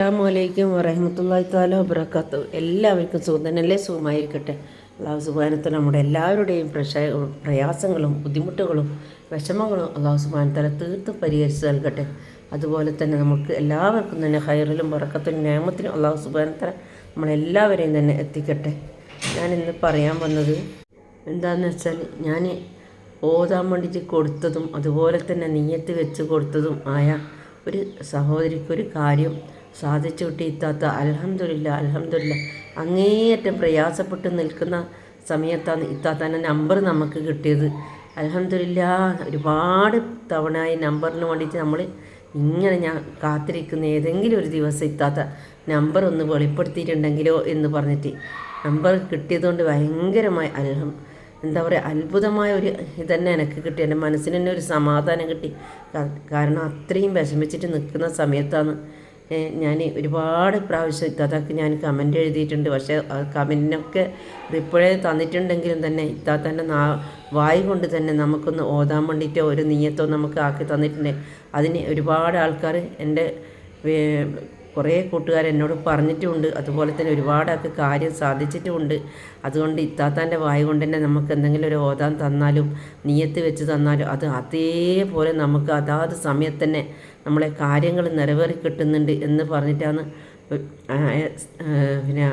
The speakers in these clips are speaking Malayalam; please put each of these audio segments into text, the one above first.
അസ്സാമലൈക്കും വറഹമത്തല്ലാ താല വബർക്കാത്തു എല്ലാവർക്കും സുഖം തന്നെയല്ലേ? സുഖമായിരിക്കട്ടെ. അള്ളാഹു സുബാനത്ത് നമ്മുടെ എല്ലാവരുടെയും പ്രശ പ്രയാസങ്ങളും ബുദ്ധിമുട്ടുകളും വിഷമങ്ങളും അള്ളാഹു സുബാനത്തല തീർത്ത് പരിഹരിച്ച് നൽകട്ടെ. അതുപോലെ തന്നെ നമുക്ക് എല്ലാവർക്കും തന്നെ ഹൈറിലും വറക്കത്തിനും നിയമത്തിനും അള്ളാഹു സുബാനത്തല നമ്മളെല്ലാവരെയും തന്നെ എത്തിക്കട്ടെ. ഞാൻ ഇന്ന് പറയാൻ വന്നത് എന്താണെന്ന് വെച്ചാൽ ഞാൻ ഓതാൻ വേണ്ടിയിട്ട് കൊടുത്തതും അതുപോലെ തന്നെ നീയത്ത് വെച്ച് കൊടുത്തതും ആയ ഒരു സഹോദരിക്കൊരു കാര്യം സാധിച്ചു കിട്ടി ഇത്താത്ത അലഹമില്ല അലഹമില്ല അങ്ങേയറ്റം പ്രയാസപ്പെട്ട് നിൽക്കുന്ന സമയത്താണ് ഇത്താത്താന്റെ നമ്പർ നമുക്ക് കിട്ടിയത്. അലഹമില്ല ഒരുപാട് തവണ ഈ നമ്പറിന് വേണ്ടിയിട്ട് നമ്മൾ ഇങ്ങനെ ഞാൻ കാത്തിരിക്കുന്ന ഏതെങ്കിലും ഒരു ദിവസം ഇത്താത്ത നമ്പർ ഒന്ന് വെളിപ്പെടുത്തിയിട്ടുണ്ടെങ്കിലോ എന്ന് പറഞ്ഞിട്ട് നമ്പർ കിട്ടിയതുകൊണ്ട് ഭയങ്കരമായി അൽഹം എന്താ പറയുക അത്ഭുതമായ ഒരു ഇതന്നെ എനിക്ക് കിട്ടി. എന്റെ മനസ്സിന് തന്നെ ഒരു സമാധാനം കിട്ടി. കാരണം അത്രയും വിഷമിച്ചിട്ട് നിൽക്കുന്ന സമയത്താണ് ഞാൻ ഒരുപാട് പ്രാവശ്യം ഇത്താത്തക്ക് ഞാൻ കമന്റ് എഴുതിയിട്ടുണ്ട്. പക്ഷേ കമന്റിനൊക്കെ റിപ്ലൈ തന്നിട്ടുണ്ടെങ്കിലും തന്നെ ഇത്താത്തന്റെ നാ വായി കൊണ്ട് തന്നെ നമുക്കൊന്ന് ഓതാൻ വേണ്ടിയിട്ടോ ഒരു നീയത്തോ നമുക്ക് ആക്കി തന്നിട്ടുണ്ട്. അതിന് ഒരുപാട് ആൾക്കാർ എന്റെ കുറേ കൂട്ടുകാർ എന്നോട് പറഞ്ഞിട്ടുമുണ്ട് അതുപോലെ തന്നെ ഒരുപാടൊക്കെ കാര്യം സാധിച്ചിട്ടുമുണ്ട്. അതുകൊണ്ട് ഇത്താത്താന്റെ വായ കൊണ്ട് തന്നെ നമുക്ക് എന്തെങ്കിലും ഒരു ഓതാൻ തന്നാലും നീയത്ത് വെച്ച് തന്നാലും അത് അതേപോലെ നമുക്ക് അതാത് സമയത്ത് തന്നെ നമ്മളെ കാര്യങ്ങൾ നിറവേറി കിട്ടുന്നുണ്ട് എന്ന് പറഞ്ഞിട്ടാണ് പിന്നെ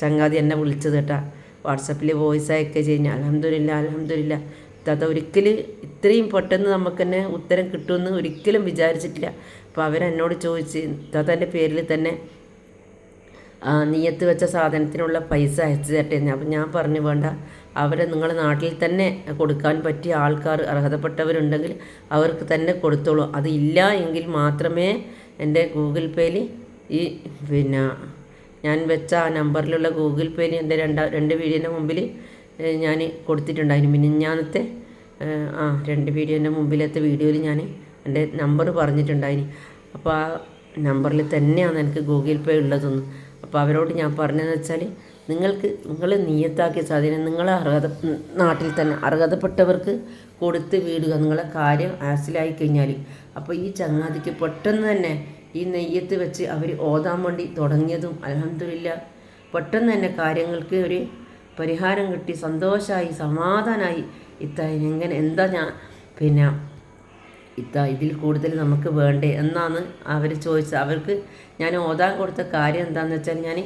ചങ്ങാതി എന്നെ വിളിച്ചത് കേട്ടാ. വാട്സപ്പിൽ വോയിസ് അയക്കുക ചെയ്യുന്ന അലഹമില്ല അലഹമില്ല ഇത്താത്ത ഒരിക്കലും ഇത്രയും പെട്ടെന്ന് നമുക്ക് തന്നെ ഉത്തരം കിട്ടുമെന്ന് ഒരിക്കലും വിചാരിച്ചിട്ടില്ല. അപ്പോൾ അവരെന്നോട് ചോദിച്ച് തന്റെ പേരിൽ തന്നെ നീയത്ത് വെച്ച സാധനത്തിനുള്ള പൈസ അയച്ചു തരട്ടെ അപ്പം ഞാൻ പറഞ്ഞു വേണ്ട. അവരെ നിങ്ങളുടെ നാട്ടിൽ തന്നെ കൊടുക്കാൻ പറ്റിയ ആൾക്കാർ അർഹതപ്പെട്ടവരുണ്ടെങ്കിൽ അവർക്ക് തന്നെ കൊടുത്തോളൂ. അതില്ല എങ്കിൽ മാത്രമേ എന്റെ ഗൂഗിൾ പേയിൽ ഈ പിന്നെ ഞാൻ വെച്ച ആ നമ്പറിലുള്ള ഗൂഗിൾ പേയിൽ എന്റെ രണ്ടാ രണ്ട് വീഡിയോന്റെ മുമ്പിൽ ഞാൻ കൊടുത്തിട്ടുണ്ടായിരുന്നു. മിനിഞ്ഞാന്നത്തെ ആ രണ്ട് വീഡിയോന്റെ മുമ്പിലത്തെ വീഡിയോയിൽ ഞാൻ എന്റെ നമ്പർ പറഞ്ഞിട്ടുണ്ടായിരുന്നു. അപ്പോൾ ആ നമ്പറിൽ തന്നെയാണ് എനിക്ക് ഗൂഗിൾ പേ ഉള്ളതെന്ന്. അപ്പോൾ അവരോട് ഞാൻ പറഞ്ഞതെന്ന് വെച്ചാൽ നിങ്ങൾക്ക് നിങ്ങൾ നിയത്താക്കിയ സാധനം നിങ്ങളെ അർഹത നാട്ടിൽ തന്നെ അർഹതപ്പെട്ടവർക്ക് കൊടുത്ത് വീടുക. നിങ്ങളെ കാര്യം ആസിലായി കഴിഞ്ഞാൽ അപ്പോൾ ഈ ചങ്ങാതിക്ക് പെട്ടെന്ന് തന്നെ ഈ നെയ്യത്ത് വെച്ച് അവർ ഓതാൻ വേണ്ടി തുടങ്ങിയതും അലഹമില്ല പെട്ടെന്ന് തന്നെ കാര്യങ്ങൾക്ക് ഒരു പരിഹാരം കിട്ടി. സന്തോഷമായി സമാധാനമായി ഇത്ത എങ്ങനെ എന്താ ഞാൻ പിന്നെ ഇത്ത ഇതിൽ കൂടുതൽ നമുക്ക് വേണ്ടേ എന്നാണ് അവർ ചോദിച്ചത്. അവർക്ക് ഞാൻ ഓതാൻ കൊടുത്ത കാര്യം എന്താണെന്ന് വെച്ചാൽ ഞാൻ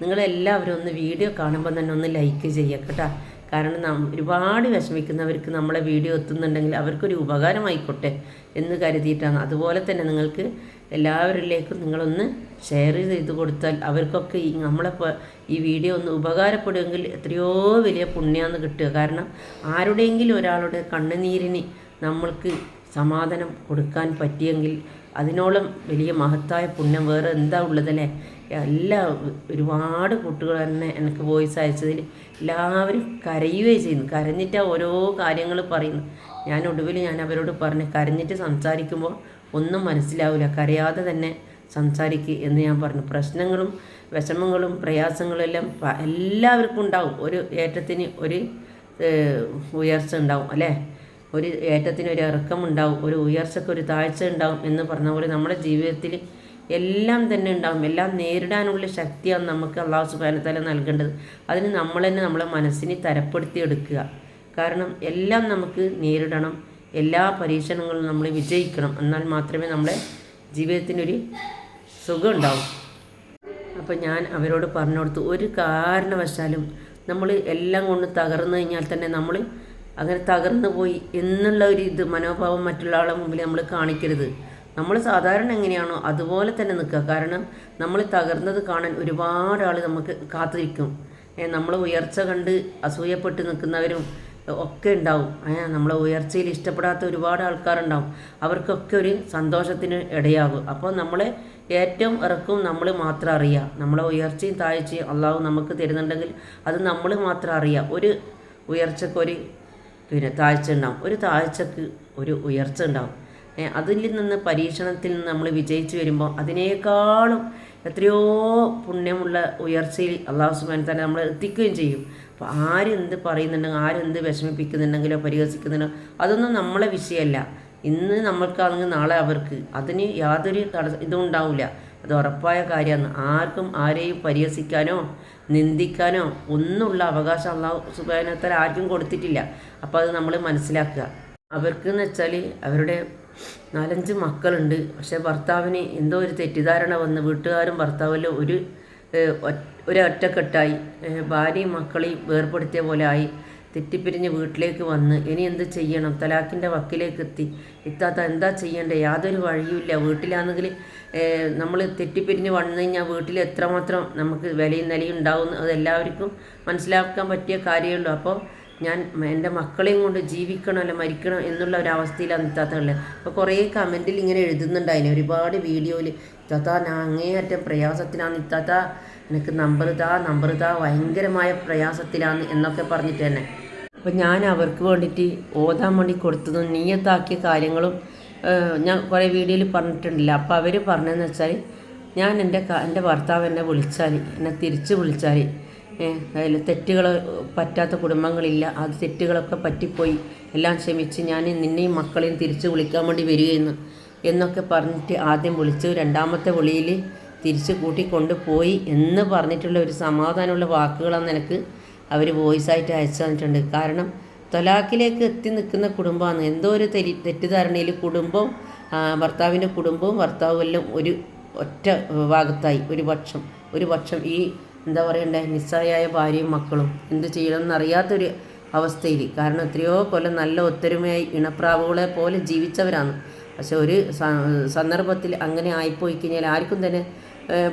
നിങ്ങളെല്ലാവരും ഒന്ന് വീഡിയോ കാണുമ്പോൾ തന്നെ ഒന്ന് ലൈക്ക് ചെയ്യുക കേട്ടോ. കാരണം നാം ഒരുപാട് വിഷമിക്കുന്നവർക്ക് നമ്മളെ വീഡിയോ എത്തുന്നുണ്ടെങ്കിൽ അവർക്കൊരു ഉപകാരമായിക്കോട്ടെ എന്ന് കരുതിയിട്ടാണ്. അതുപോലെ തന്നെ നിങ്ങൾക്ക് എല്ലാവരിലേക്കും നിങ്ങളൊന്ന് ഷെയർ ചെയ്ത് കൊടുത്താൽ അവർക്കൊക്കെ ഈ നമ്മളെ ഈ വീഡിയോ ഒന്ന് ഉപകാരപ്പെടുമെങ്കിൽ എത്രയോ വലിയ പുണ്യമാണ് കിട്ടുക. കാരണം ആരുടെയെങ്കിലും ഒരാളുടെ കണ്ണുനീരിന് നമ്മൾക്ക് സമാധാനം കൊടുക്കാൻ പറ്റിയെങ്കിൽ അതിനോളം വലിയ മഹത്തായ പുണ്യം വേറെ എന്താ ഉള്ളതല്ലേ? എല്ലാ ഒരുപാട് കുട്ടികൾ തന്നെ എനിക്ക് വോയിസ് അയച്ചതിൽ എല്ലാവരും കരയുകയും ചെയ്യുന്നു. കരഞ്ഞിട്ട് ഓരോ കാര്യങ്ങൾ പറയുന്നു. ഞാൻ ഒടുവിൽ ഞാൻ അവരോട് പറഞ്ഞു കരഞ്ഞിട്ട് സംസാരിക്കുമ്പോൾ ഒന്നും മനസ്സിലാവില്ല കരയാതെ തന്നെ സംസാരിക്കുക എന്ന് ഞാൻ പറഞ്ഞു. പ്രശ്നങ്ങളും വിഷമങ്ങളും പ്രയാസങ്ങളും എല്ലാം എല്ലാവർക്കും ഉണ്ടാവും. ഒരു ഏറ്റത്തിന് ഒരു ഉയർച്ച ഉണ്ടാവും അല്ലേ? ഒരു ഏറ്റത്തിന് ഒരു ഇറക്കം ഉണ്ടാവും ഒരു ഉയർച്ചയ്ക്ക് ഒരു താഴ്ച ഉണ്ടാവും എന്ന് പറഞ്ഞ പോലെ നമ്മുടെ ജീവിതത്തിൽ എല്ലാം തന്നെ ഉണ്ടാവും. എല്ലാം നേരിടാനുള്ള ശക്തിയാണ് നമുക്ക് അള്ളാഹു സുബാനത്തല നൽകേണ്ടത്. അതിന് നമ്മൾ തന്നെ നമ്മളെ മനസ്സിനെ തരപ്പെടുത്തി എടുക്കുക കാരണം എല്ലാം നമുക്ക് നേരിടണം എല്ലാ പരീക്ഷണങ്ങളും നമ്മൾ വിജയിക്കണം. എന്നാൽ മാത്രമേ നമ്മുടെ ജീവിതത്തിനൊരു സുഖം ഉണ്ടാവും. അപ്പോൾ ഞാൻ അവരോട് പറഞ്ഞു കൊടുത്തു ഒരു കാരണവശാലും നമ്മൾ എല്ലാം കൊണ്ട് തകർന്നു കഴിഞ്ഞാൽ തന്നെ നമ്മൾ അങ്ങനെ തകർന്നു പോയി എന്നുള്ള ഒരു ഇത് മനോഭാവം മറ്റുള്ള ആളെ മുമ്പിൽ നമ്മൾ കാണിക്കരുത്. നമ്മൾ സാധാരണ എങ്ങനെയാണോ അതുപോലെ തന്നെ നിൽക്കുക. കാരണം നമ്മൾ തകർന്നത് കാണാൻ ഒരുപാട് ആൾ നമുക്ക് കാത്തിരിക്കും. നമ്മൾ ഉയർച്ച കണ്ട് അസൂയപ്പെട്ട് നിൽക്കുന്നവരും ഒക്കെ ഉണ്ടാവും. നമ്മളെ ഉയർച്ചയിൽ ഇഷ്ടപ്പെടാത്ത ഒരുപാട് ആൾക്കാരുണ്ടാവും. അവർക്കൊക്കെ ഒരു സന്തോഷത്തിന് ഇടയാകും. അപ്പോൾ നമ്മളെ ഏറ്റവും ഇറക്കും നമ്മൾ മാത്രം അറിയുക. നമ്മളെ ഉയർച്ചയും താഴ്ചയും അള്ളാഹു നമുക്ക് തരുന്നുണ്ടെങ്കിൽ അത് നമ്മൾ മാത്രം അറിയുക. ഒരു ഉയർച്ചക്ക് ഒരു പിന്നെ താഴ്ച ഉണ്ടാവും. ഒരു താഴ്ചക്ക് ഒരു ഉയർച്ച ഉണ്ടാവും. അതിൽ നിന്ന് പരീക്ഷണത്തിൽ നിന്ന് നമ്മൾ വിജയിച്ചു വരുമ്പോൾ അതിനേക്കാളും എത്രയോ പുണ്യമുള്ള ഉയർച്ചയിൽ അള്ളാഹു സുബാൻ തന്നെ നമ്മൾ എത്തിക്കുകയും ചെയ്യും. അപ്പോൾ ആരെന്ത് പറയുന്നുണ്ടെങ്കിൽ ആരെന്ത് വിഷമിപ്പിക്കുന്നുണ്ടെങ്കിലോ പരിഹസിക്കുന്നുണ്ടോ അതൊന്നും നമ്മളെ വിഷയമല്ല. ഇന്ന് നമ്മൾക്കാണെങ്കിൽ നാളെ അവർക്ക് അതിന് യാതൊരു തടസ്സം ഇതും ഉണ്ടാവില്ല. അത് ഉറപ്പായ കാര്യമാണ്. ആർക്കും ആരെയും പരിഹസിക്കാനോ നിന്ദിക്കാനോ ഒന്നുമുള്ള അവകാശം അള്ളാഹു സുബാനത്തല ആർക്കും കൊടുത്തിട്ടില്ല. അപ്പോൾ അത് നമ്മൾ മനസ്സിലാക്കുക. അവർക്ക് എന്ന് വെച്ചാൽ അവരുടെ നാലഞ്ച് മക്കളുണ്ട്. പക്ഷേ ഭർത്താവിന് എന്തോ ഒരു തെറ്റിദ്ധാരണ വന്ന് വീട്ടുകാരും ഭർത്താവിലും ഒരു ഒരു ഒറ്റക്കെട്ടായി ഭാര്യയും മക്കളെയും വേർപ്പെടുത്തിയ പോലെ ആയി. തെറ്റിപ്പിരിഞ്ഞ് വീട്ടിലേക്ക് വന്ന് ഇനി എന്ത് ചെയ്യണം? തലാക്കിന്റെ വക്കിലേക്ക് എത്തി. ഇത്താത്ത എന്താ ചെയ്യേണ്ടത് യാതൊരു വഴിയുമില്ല. വീട്ടിലാണെങ്കിൽ നമ്മൾ തെറ്റിപ്പിരിഞ്ഞ് വന്നു കഴിഞ്ഞാൽ വീട്ടിൽ എത്രമാത്രം നമുക്ക് വിലയും നിലയും ഉണ്ടാവും അതെല്ലാവർക്കും മനസ്സിലാക്കാൻ പറ്റിയ കാര്യമുള്ളൂ അപ്പോൾ ഞാൻ എന്റെ മക്കളെയും കൊണ്ട് ജീവിക്കണം അല്ല മരിക്കണം എന്നുള്ള ഒരു അവസ്ഥയിലാണ് ഇത്താത്തകളിൽ അപ്പോൾ കുറേ കമന്റിൽ ഇങ്ങനെ എഴുതുന്നുണ്ടായിരുന്നു ഒരുപാട് വീഡിയോയിൽ ഇത്താത്ത ഞാൻ അങ്ങേയറ്റം പ്രയാസത്തിനാണ് ഇത്താത്ത എനിക്ക് നമ്പർ താ നമ്പർ താ ഭയങ്കരമായ പ്രയാസത്തിലാണ് എന്നൊക്കെ പറഞ്ഞിട്ട് തന്നെ. അപ്പം ഞാൻ അവർക്ക് വേണ്ടിയിട്ട് ഓതാൻ വേണ്ടി കൊടുത്തതും നീയത്താക്കിയ കാര്യങ്ങളും ഞാൻ കുറേ വീഡിയോയിൽ പറഞ്ഞിട്ടുണ്ടല്ലോ. അപ്പോൾ അവർ പറഞ്ഞതെന്ന് വെച്ചാൽ ഞാൻ എന്റെ എന്റെ ഭർത്താവ് എന്നെ വിളിച്ചാൽ എന്നെ തിരിച്ച് വിളിച്ചാൽ അതിൽ തെറ്റുകൾ പറ്റാത്ത കുടുംബങ്ങളില്ല അത് തെറ്റുകളൊക്കെ പറ്റിപ്പോയി എല്ലാം ക്ഷമിച്ച് ഞാൻ നിന്നെയും മക്കളെയും തിരിച്ച് വിളിക്കാൻ വേണ്ടി വരികയെന്ന് എന്നൊക്കെ പറഞ്ഞിട്ട് ആദ്യം വിളിച്ചു രണ്ടാമത്തെ വിളിയിൽ തിരിച്ച് കൂട്ടിക്കൊണ്ട് പോയി എന്ന് പറഞ്ഞിട്ടുള്ള ഒരു സമാധാനമുള്ള വാക്കുകളാണ് എനിക്ക് അവർ വോയിസ് ആയിട്ട് അയച്ചു തന്നിട്ടുണ്ട്. കാരണം തൊലാക്കിലേക്ക് എത്തി നിൽക്കുന്ന കുടുംബമാണ്. എന്തോ ഒരു തെരി തെറ്റിദ്ധാരണയിൽ കുടുംബവും ഭർത്താവിന്റെ കുടുംബവും ഭർത്താവും എല്ലാം ഒരു ഒറ്റ ഭാഗത്തായി. ഒരു പക്ഷം ഒരു പക്ഷം ഈ എന്താ പറയണ്ടേ നിസ്സായ ഭാര്യയും മക്കളും എന്ത് ചെയ്യണമെന്നറിയാത്തൊരു അവസ്ഥയിൽ. കാരണം എത്രയോ കൊല്ലം നല്ല ഒത്തൊരുമയായി ഇണപ്രാവുകളെ പോലെ ജീവിച്ചവരാണ്. പക്ഷെ ഒരു സന്ദർഭത്തിൽ അങ്ങനെ ആയിപ്പോയി കഴിഞ്ഞാൽ ആർക്കും തന്നെ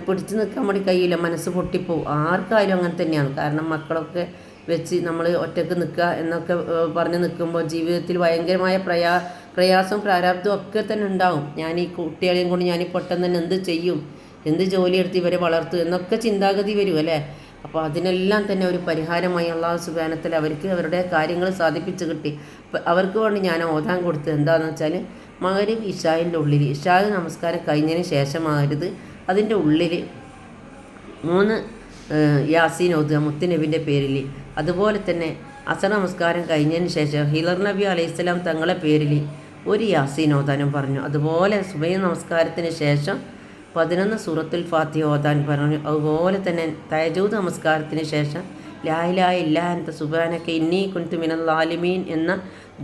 പിടിച്ചു നിൽക്കാൻ വേണ്ടി കഴിയില്ല. മനസ്സ് പൊട്ടിപ്പോവും. ആർക്കായാലും അങ്ങനെ തന്നെയാണ്. കാരണം മക്കളൊക്കെ വെച്ച് നമ്മൾ ഒറ്റയ്ക്ക് നിൽക്കുക എന്നൊക്കെ പറഞ്ഞ് നിൽക്കുമ്പോൾ ജീവിതത്തിൽ ഭയങ്കരമായ പ്രയാ പ്രയാസവും പ്രാരാബ്ദവും ഒക്കെ തന്നെ ഉണ്ടാവും. ഞാൻ ഈ കുട്ടികളെയും കൊണ്ട് ഞാൻ പെട്ടെന്ന് തന്നെ എന്ത് ചെയ്യും? എന്ത് ജോലിയെടുത്ത് ഇവരെ വളർത്തും? എന്നൊക്കെ ചിന്താഗതി വരും അല്ലേ? അപ്പോൾ അതിനെല്ലാം തന്നെ ഒരു പരിഹാരമായി അള്ളാഹു സുബാനത്തിൽ അവർക്ക് അവരുടെ കാര്യങ്ങൾ സാധിപ്പിച്ച് കിട്ടി. അവർക്ക് വേണ്ടി ഞാൻ ഓതാൻ കൊടുത്തത് എന്താണെന്ന് വെച്ചാൽ മകരും ഇഷായിന്റെ ഉള്ളിൽ ഇഷായ് നമസ്കാരം കഴിഞ്ഞതിന് ശേഷമാകരുത് അതിന്റെ ഉള്ളിൽ മൂന്ന് യാസീൻ ഓതുക മുത്തുനബിന്റെ പേരിൽ അതുപോലെ തന്നെ അസർ നമസ്കാരം കഴിഞ്ഞതിന് ശേഷം ഹിലർ നബി അലൈഹിസ്സലാം തങ്ങളെ പേരിൽ ഒരു യാസീൻ ഓതാനും പറഞ്ഞു. അതുപോലെ സുബൈ നമസ്കാരത്തിന് ശേഷം പതിനൊന്ന് സൂറത്തുൽ ഫാത്തി ഓതാൻ പറഞ്ഞു. അതുപോലെ തന്നെ തയജൂദ് നമസ്കാരത്തിന് ശേഷം ലായിലായ ഇല്ലാത്ത സുബാനൊക്കെ ഇന്നി കുൻത്തു മിനൽ ലാലിമീൻ എന്ന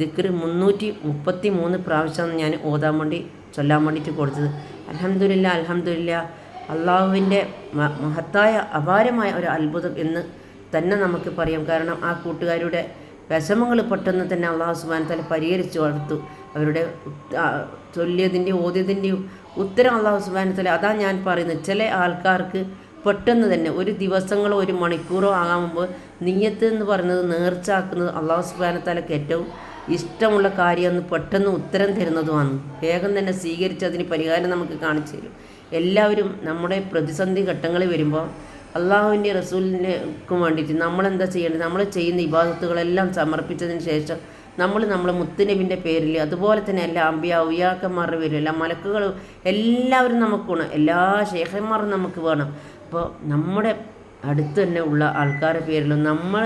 ദിക്ർ മുന്നൂറ്റി മുപ്പത്തി മൂന്ന് പ്രാവശ്യം ഞാൻ ഓതാൻ വേണ്ടി ചൊല്ലാൻ വേണ്ടിയിട്ട് കൊടുത്തത്. അലഹമില്ല അലഹമില്ല അള്ളാഹുവിന്റെ മഹത്തായ അപാരമായ ഒരു അത്ഭുതം എന്ന് തന്നെ നമുക്ക് പറയാം. കാരണം ആ കൂട്ടുകാരുടെ വിഷമങ്ങൾ പെട്ടെന്ന് തന്നെ അള്ളാഹു സുബാൻ തല പരിഹരിച്ചു കൊടുത്തു. അവരുടെ ചൊല്ലിയതിന്റെയും ഓതിയതിന്റെയും ഉത്തരം അള്ളാഹു സുബാൻ തല അതാ ഞാൻ പറയുന്നത്. ചില ആൾക്കാർക്ക് പെട്ടെന്ന് തന്നെ ഒരു ദിവസങ്ങളോ ഒരു മണിക്കൂറോ ആകുമ്പോൾ നീയത്ത് എന്ന് പറയുന്നത് നേർച്ചാക്കുന്നത് അള്ളാഹു സുബാനത്താലക്ക് ഏറ്റവും ഇഷ്ടമുള്ള കാര്യമെന്ന് പെട്ടെന്ന് ഉത്തരം തരുന്നതുമാണ്. വേഗം തന്നെ സ്വീകരിച്ച് അതിന് പരിഹാരം നമുക്ക് കാണിച്ചു തരും. എല്ലാവരും നമ്മുടെ പ്രതിസന്ധി ഘട്ടങ്ങളിൽ വരുമ്പോൾ അള്ളാഹുവിന്റെ റസൂലിനേക്കും വേണ്ടിയിട്ട് നമ്മളെന്താ ചെയ്യേണ്ടത്? നമ്മൾ ചെയ്യുന്ന ഇബാദത്തുകളെല്ലാം സമർപ്പിച്ചതിന് ശേഷം നമ്മൾ നമ്മളെ മുത്തുനബിന്റെ പേരിൽ അതുപോലെ തന്നെ എല്ലാ അമ്പിയ ഉയാക്കന്മാരുടെ പേരിൽ എല്ലാ മലക്കുകളും എല്ലാവരും നമുക്ക് വേണം. എല്ലാ ശേഖന്മാരും നമുക്ക് വേണം. അപ്പോൾ നമ്മുടെ അടുത്ത് തന്നെ ഉള്ള ആൾക്കാരുടെ പേരിലും നമ്മൾ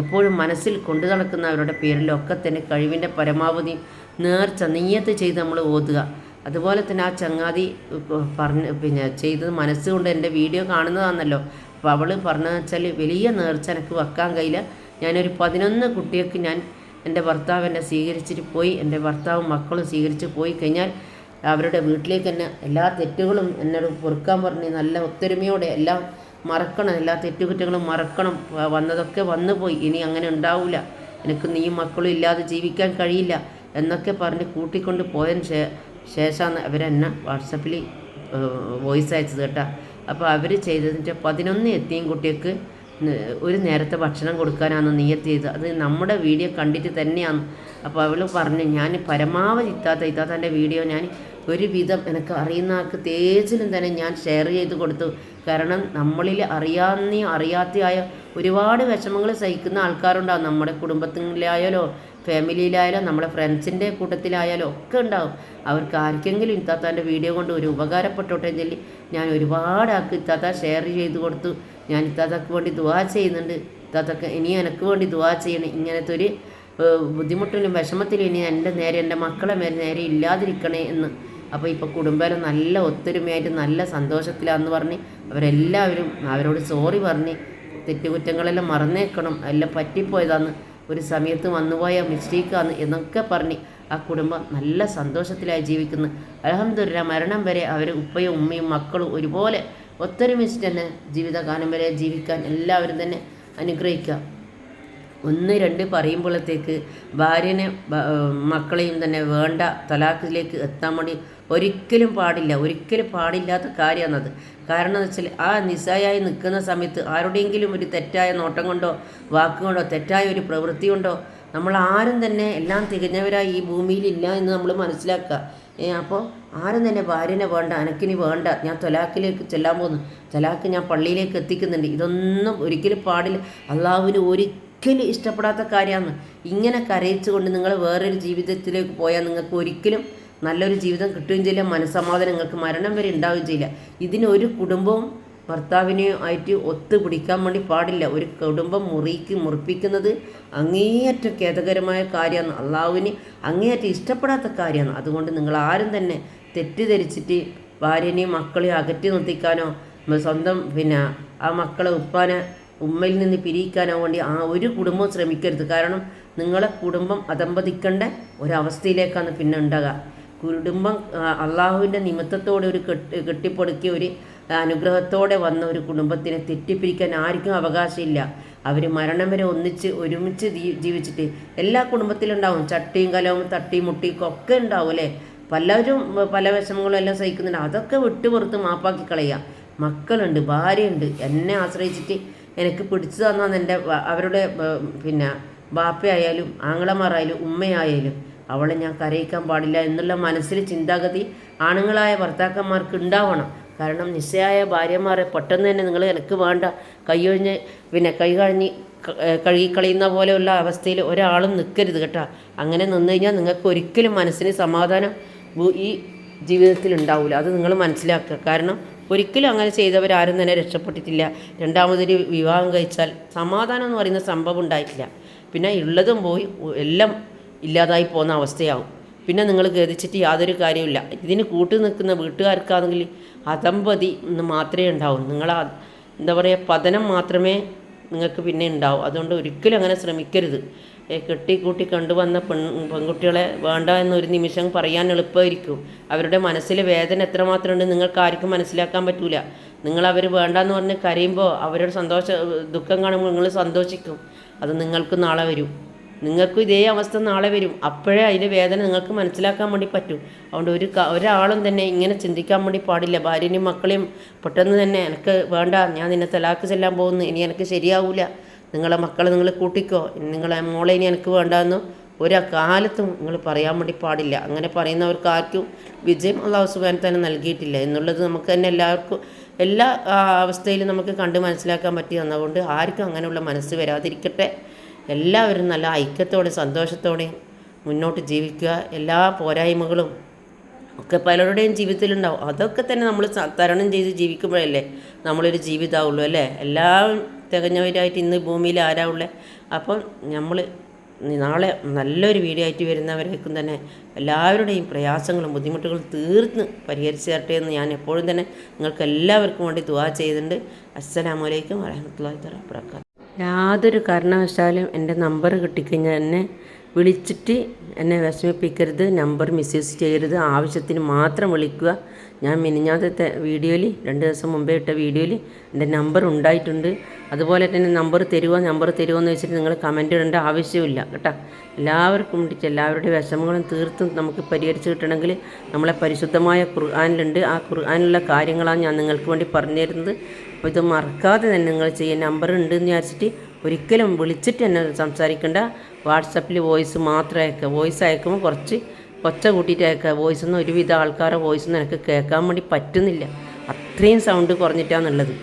എപ്പോഴും മനസ്സിൽ കൊണ്ടു നടക്കുന്നവരുടെ പേരിലൊക്കെ തന്നെ കഴിവിന്റെ പരമാവധി നേർച്ച നെയ്യത്ത് ചെയ്ത് നമ്മൾ ഓതുക. അതുപോലെ തന്നെ ആ ചങ്ങാതി പറഞ്ഞ് പിന്നെ ചെയ്തത് മനസ്സുകൊണ്ട് എന്റെ വീഡിയോ കാണുന്നതാണല്ലോ. അപ്പോൾ അവൾ പറഞ്ഞതെന്ന് വെച്ചാൽ വലിയ നേർച്ച എനിക്ക് വെക്കാൻ കഴിയില്ല. ഞാനൊരു പതിനൊന്ന് കുട്ടികൾക്ക് ഞാൻ എന്റെ ഭർത്താവ് എന്നെ സ്വീകരിച്ചിട്ട് പോയി എന്റെ ഭർത്താവും മക്കളും സ്വീകരിച്ച് പോയി കഴിഞ്ഞാൽ അവരുടെ വീട്ടിലേക്ക് തന്നെ എല്ലാ തെറ്റുകളും എന്നോട് പൊറുക്കാൻ പറഞ്ഞ് നല്ല ഒത്തൊരുമയോടെ എല്ലാം മറക്കണം എല്ലാ തെറ്റുകുറ്റങ്ങളും മറക്കണം. വന്നതൊക്കെ വന്നു പോയി ഇനി അങ്ങനെ ഉണ്ടാവില്ല എനിക്ക് നീ മക്കളും ഇല്ലാതെ ജീവിക്കാൻ കഴിയില്ല എന്നൊക്കെ പറഞ്ഞ് കൂട്ടിക്കൊണ്ട് പോയതിന് ശേ ശേഷമാണ് അവരെന്നെ വാട്സപ്പിൽ വോയിസ് അയച്ചത് കേട്ടോ. അപ്പോൾ അവർ ചെയ്തതിന്റെ പതിനൊന്ന് എത്തിയും കുട്ടികൾക്ക് ഒരു നേരത്തെ ഭക്ഷണം കൊടുക്കാനാണ് നീയത്ത് ചെയ്തത്. അത് നമ്മുടെ വീഡിയോ കണ്ടിട്ട് തന്നെയാണ്. അപ്പോൾ അവൾ പറഞ്ഞു ഞാൻ പരമാവധി ഇത്താത്ത ഇത്താത്തന്റെ വീഡിയോ ഞാൻ ഒരുവിധം എനിക്ക് അറിയുന്ന ആൾക്ക് തേജിലും തന്നെ ഞാൻ ഷെയർ ചെയ്ത് കൊടുത്തു. കാരണം നമ്മളിൽ അറിയാവുന്ന അറിയാത്തയായ ഒരുപാട് വിഷമങ്ങൾ സഹിക്കുന്ന ആൾക്കാരുണ്ടാവും. നമ്മുടെ കുടുംബത്തിലായാലോ ഫാമിലിയിലായാലോ നമ്മുടെ ഫ്രണ്ട്സിന്റെ കൂട്ടത്തിലായാലോ ഒക്കെ ഉണ്ടാവും. അവർക്ക് ആർക്കെങ്കിലും ഇത്താത്താന്റെ വീഡിയോ കൊണ്ട് ഒരു ഉപകാരപ്പെട്ടോട്ടെ ചൊല്ലി ഞാൻ ഒരുപാട് ആൾക്ക് ഇത്താത്ത ഷെയർ ചെയ്ത് കൊടുത്തു. ഞാൻ ഇത്താത്തക്ക് വേണ്ടി ദുവാ ചെയ്യുന്നുണ്ട്. ഇത്താത്തക്ക് ഇനി എനിക്ക് വേണ്ടി ദുവാ ചെയ്യണം. ഇങ്ങനത്തെ ഒരു ബുദ്ധിമുട്ടിലും വിഷമത്തിലും ഇനി എന്റെ നേരെ എന്റെ മക്കളെ നേരെ ഇല്ലാതിരിക്കണേ എന്ന് അപ്പോൾ ഇപ്പോൾ കുടുംബം നല്ല ഒത്തൊരുമയായിട്ട് നല്ല സന്തോഷത്തിലാണെന്ന് പറഞ്ഞ് അവരെല്ലാവരും അവരോട് സോറി പറഞ്ഞ് തെറ്റുകുറ്റങ്ങളെല്ലാം മറന്നേക്കണം എല്ലാം പറ്റിപ്പോയതാന്ന് ഒരു സമയത്ത് വന്നുപോയ മിസ്റ്റേക്കാന്ന് എന്നൊക്കെ പറഞ്ഞ് ആ കുടുംബം നല്ല സന്തോഷത്തിലായി ജീവിക്കുന്നു. അലഹമ്മദില്ല മരണം വരെ അവർ ഉപ്പയും ഉമ്മയും മക്കളും ഒരുപോലെ ഒത്തൊരുമിച്ച് തന്നെ ജീവിതകാലം വരെ ജീവിക്കാൻ എല്ലാവരും തന്നെ അനുഗ്രഹിക്കുക. ഒന്ന് രണ്ട് പറയുമ്പോഴത്തേക്ക് ഭാര്യനെ മക്കളെയും തന്നെ വേണ്ട തലാഖിലേക്ക് എത്താൻ വേണ്ടി ഒരിക്കലും പാടില്ല. ഒരിക്കലും പാടില്ലാത്ത കാര്യമാണത്. കാരണം എന്ന് വെച്ചാൽ ആ നിസ്സായായി നിൽക്കുന്ന സമയത്ത് ആരുടെയെങ്കിലും ഒരു തെറ്റായ നോട്ടം കൊണ്ടോ വാക്കുകൊണ്ടോ തെറ്റായ ഒരു പ്രവൃത്തി കൊണ്ടോ നമ്മൾ ആരും തന്നെ എല്ലാം തികഞ്ഞവരായി ഈ ഭൂമിയിലില്ല എന്ന് നമ്മൾ മനസ്സിലാക്കുക. അപ്പോൾ ആരും തന്നെ ഭാര്യനെ വേണ്ട അനക്കിനി വേണ്ട. ഞാൻ തൊലാക്കിലേക്ക് ചെല്ലാൻ പോകുന്നു. തൊലാക്ക് ഞാൻ പള്ളിയിലേക്ക് എത്തിക്കുന്നുണ്ട്. ഇതൊന്നും ഒരിക്കലും പാടില്ല. അള്ളാഹുവിന് ഒരിക്കലും ഇഷ്ടപ്പെടാത്ത കാര്യമാണ്. ഇങ്ങനെ കരയിച്ചുകൊണ്ട് നിങ്ങൾ വേറൊരു ജീവിതത്തിലേക്ക് പോയാൽ നിങ്ങൾക്ക് ഒരിക്കലും നല്ലൊരു ജീവിതം കിട്ടുകയും ചെയ്യില്ല മനസ്സമാധാനം നിങ്ങൾക്ക് മരണം വരെ ഉണ്ടാവുകയും ചെയ്യില്ല. ഇതിന് ഒരു കുടുംബവും ഭർത്താവിനെയും ആയിട്ട് ഒത്തുപിടിക്കാൻ വേണ്ടി പാടില്ല. ഒരു കുടുംബം മുറിക്ക് മുറിപ്പിക്കുന്നത് അങ്ങേയറ്റം ഖേദകരമായ കാര്യമാണ്. അള്ളാഹുവിന് അങ്ങേയറ്റം ഇഷ്ടപ്പെടാത്ത കാര്യമാണ്. അതുകൊണ്ട് നിങ്ങൾ ആരും തന്നെ തെറ്റിദ്ധരിച്ചിട്ട് ഭാര്യനെയും മക്കളെയും അകറ്റി നിർത്തിക്കാനോ സ്വന്തം പിന്നെ ആ മക്കളെ ഉപ്പാനെ ഉമ്മയിൽ നിന്ന് പിരിയിക്കാനോ വേണ്ടി ആ ഒരു കുടുംബം ശ്രമിക്കരുത്. കാരണം നിങ്ങളെ കുടുംബം അതമ്പതിക്കേണ്ട ഒരവസ്ഥയിലേക്കാണ് പിന്നെ ഉണ്ടാകുക. കുടുംബം അള്ളാഹുവിന്റെ നിമിത്തത്തോടെ ഒരു കെട്ടി കെട്ടിപ്പൊടുക്കിയ ഒരു അനുഗ്രഹത്തോടെ വന്ന ഒരു കുടുംബത്തിനെ തെറ്റിപ്പിരിക്കാൻ ആർക്കും അവകാശമില്ല. അവർ മരണം വരെ ഒന്നിച്ച് ഒരുമിച്ച് ജീവിച്ചിട്ട് എല്ലാ കുടുംബത്തിലുണ്ടാവും. ചട്ടിയും കലവും തട്ടിയും മുട്ടിയും ഒക്കെ ഉണ്ടാവും അല്ലേ? പലരും പല വിഷമങ്ങളും എല്ലാം സഹിക്കുന്നുണ്ട്. അതൊക്കെ വിട്ടുപുറത്ത് മാപ്പാക്കി കളയുക. മക്കളുണ്ട് ഭാര്യയുണ്ട്. എന്നെ ആശ്രയിച്ചിട്ട് എനിക്ക് പിടിച്ചു തന്നാൽ എന്റെ അവരുടെ പിന്നെ ബാപ്പയായാലും ആങ്ങളമാരായാലും ഉമ്മയായാലും അവളെ ഞാൻ കരയിക്കാൻ പാടില്ല എന്നുള്ള മനസ്സിൽ ചിന്താഗതി ആണുങ്ങളായ ഭർത്താക്കന്മാർക്ക് ഉണ്ടാവണം. കാരണം നിശ്ചയായ ഭാര്യമാരെ പെട്ടെന്ന് തന്നെ നിങ്ങൾ എനിക്ക് വേണ്ട. കൈയൊഴിഞ്ഞ് പിന്നെ കൈ കഴിഞ്ഞ് കഴുകിക്കളയുന്ന പോലെയുള്ള അവസ്ഥയിൽ ഒരാളും നിൽക്കരുത് കേട്ടോ. അങ്ങനെ നിന്ന് കഴിഞ്ഞാൽ നിങ്ങൾക്ക് ഒരിക്കലും മനസ്സിന് സമാധാനം ഈ ജീവിതത്തിൽ ഉണ്ടാവില്ല അത് നിങ്ങൾ മനസ്സിലാക്കുക. കാരണം ഒരിക്കലും അങ്ങനെ ചെയ്തവരാരും തന്നെ രക്ഷപ്പെട്ടിട്ടില്ല. രണ്ടാമതൊരു വിവാഹം കഴിച്ചാൽ സമാധാനം എന്ന് പറയുന്ന സംഭവം ഉണ്ടായിട്ടില്ല. പിന്നെ ഉള്ളതും പോയി എല്ലാം ഇല്ലാതായി പോകുന്ന അവസ്ഥയാവും. പിന്നെ നിങ്ങൾ ഗതിച്ചിട്ട് യാതൊരു കാര്യമില്ല ഇതിന് കൂട്ടു നിൽക്കുന്ന വീട്ടുകാർക്കാണെങ്കിൽ അതമ്പതി എന്ന് മാത്രമേ ഉണ്ടാവും. നിങ്ങൾ എന്താ പറയുക പതനം മാത്രമേ നിങ്ങൾക്ക് പിന്നെ ഉണ്ടാവും. അതുകൊണ്ട് ഒരിക്കലും അങ്ങനെ ശ്രമിക്കരുത്. കെട്ടിക്കൂട്ടി കണ്ടുവന്ന പെൺ പെൺകുട്ടികളെ വേണ്ട എന്നൊരു നിമിഷം പറയാൻ എളുപ്പമായിരിക്കും. അവരുടെ മനസ്സിലെ വേദന എത്രമാത്രം ഉണ്ട് നിങ്ങൾക്ക് ആർക്കും മനസ്സിലാക്കാൻ പറ്റൂല. നിങ്ങൾ അവർ വേണ്ടെന്ന് പറഞ്ഞ് കരയുമ്പോൾ അവരുടെ സന്തോഷ ദുഃഖം കാണുമ്പോൾ നിങ്ങൾ സന്തോഷിക്കും. അത് നിങ്ങൾക്ക് നാളെ വരും. നിങ്ങൾക്കും ഇതേ അവസ്ഥ നാളെ വരും. അപ്പോഴേ അതിന്റെ വേദന നിങ്ങൾക്ക് മനസ്സിലാക്കാൻ വേണ്ടി പറ്റും. അതുകൊണ്ട് ഒരു ഒരാളും തന്നെ ഇങ്ങനെ ചിന്തിക്കാൻ വേണ്ടി പാടില്ല. ഭാര്യനെയും മക്കളെയും പെട്ടെന്ന് തന്നെ എനിക്ക് വേണ്ട ഞാൻ നിന്നെ തലാക്ക് ചെല്ലാൻ പോകുന്നു ഇനി എനിക്ക് ശരിയാവില്ല നിങ്ങളെ മക്കളെ നിങ്ങൾ കൂട്ടിക്കോ. നിങ്ങളെ മോളെ ഇനി എനിക്ക് വേണ്ടെന്ന് ഒരു കാലത്തും നിങ്ങൾ പറയാൻ വേണ്ടി പാടില്ല. അങ്ങനെ പറയുന്നവർക്ക് ആർക്കും വിജയം അള്ളാഹു സുബാൻ തന്നെ നൽകിയിട്ടില്ല. എന്നുള്ളത് നമുക്ക് തന്നെ എല്ലാവർക്കും എല്ലാ അവസ്ഥയിലും നമുക്ക് കണ്ട് മനസ്സിലാക്കാൻ പറ്റി തന്നതുകൊണ്ട് ആർക്കും അങ്ങനെയുള്ള മനസ്സ് വരാതിരിക്കട്ടെ. എല്ലാവരും നല്ല ഐക്യത്തോടെ സന്തോഷത്തോടെ മുന്നോട്ട് ജീവിക്കുക. എല്ലാ പോരായ്മകളും ഒക്കെ പലരുടെയും ജീവിതത്തിലുണ്ടാവും. അതൊക്കെ തന്നെ നമ്മൾ തരണം ചെയ്ത് ജീവിക്കുമ്പോഴല്ലേ നമ്മളൊരു ജീവിതമാവുള്ളൂ അല്ലേ? എല്ലാം തികഞ്ഞവരായിട്ട് ഇന്ന് ഭൂമിയിൽ ആരാ ഉള്ളത് അപ്പം നമ്മൾ നാളെ നല്ലൊരു വീഡിയോ ആയിട്ട് വരുന്നവരേക്കും തന്നെ എല്ലാവരുടെയും പ്രയാസങ്ങളും ബുദ്ധിമുട്ടുകളും തീർന്ന് പരിഹരിച്ചു തരട്ടെ എന്ന് ഞാൻ എപ്പോഴും തന്നെ നിങ്ങൾക്ക് എല്ലാവർക്കും വേണ്ടി ദുവാ ചെയ്തിട്ടുണ്ട് അസ്സലാമലൈക്കും വരഹമുല്ലാ തല യാതൊരു കാരണവശാലും എന്റെ നമ്പർ കിട്ടിക്കഴിഞ്ഞാൽ എന്നെ വിളിച്ചിട്ട് എന്നെ വിഷമിപ്പിക്കരുത് നമ്പർ മിസ്യൂസ് ചെയ്യരുത് ആവശ്യത്തിന് മാത്രം വിളിക്കുക. ഞാൻ മിനിഞ്ഞാത്തെ വീഡിയോയിൽ രണ്ട് ദിവസം മുമ്പേ ഇട്ട വീഡിയോയിൽ എന്റെ നമ്പർ ഉണ്ടായിട്ടുണ്ട്. അതുപോലെ തന്നെ നമ്പർ തരുമോ നമ്പർ തരുമോ എന്ന് വെച്ചിട്ട് നിങ്ങൾ കമന്റ് ഇടേണ്ട ആവശ്യമില്ല കേട്ടോ? എല്ലാവർക്കും വേണ്ടിയിട്ട് എല്ലാവരുടെ വിഷമങ്ങളും തീർത്തും നമുക്ക് പരിഹരിച്ച് കിട്ടണമെങ്കിൽ നമ്മളെ പരിശുദ്ധമായ ഖുർആാനിലുണ്ട്. ആ ഖുർആാനിലുള്ള കാര്യങ്ങളാണ് ഞാൻ നിങ്ങൾക്ക് വേണ്ടി പറഞ്ഞു തരുന്നത്. അപ്പോൾ ഇത് മറക്കാതെ തന്നെ നിങ്ങൾ ചെയ്യുന്ന നമ്പർ ഉണ്ട് എന്ന് വിചാരിച്ചിട്ട് ഒരിക്കലും വിളിച്ചിട്ട് എന്നെ സംസാരിക്കേണ്ട. വാട്സപ്പിൽ വോയിസ് മാത്രം അയക്കുക വോയിസ് അയക്കുമ്പോൾ കുറച്ച് ഒച്ച കൂട്ടിയിട്ട് കേൾക്കുക. വോയിസ് ഒന്നും ഒരുവിധ ആൾക്കാരുടെ വോയിസ് ഒന്നും എനിക്ക് കേൾക്കാൻ വേണ്ടി പറ്റുന്നില്ല. അത്രയും സൗണ്ട് കുറഞ്ഞിട്ടാണുള്ളത്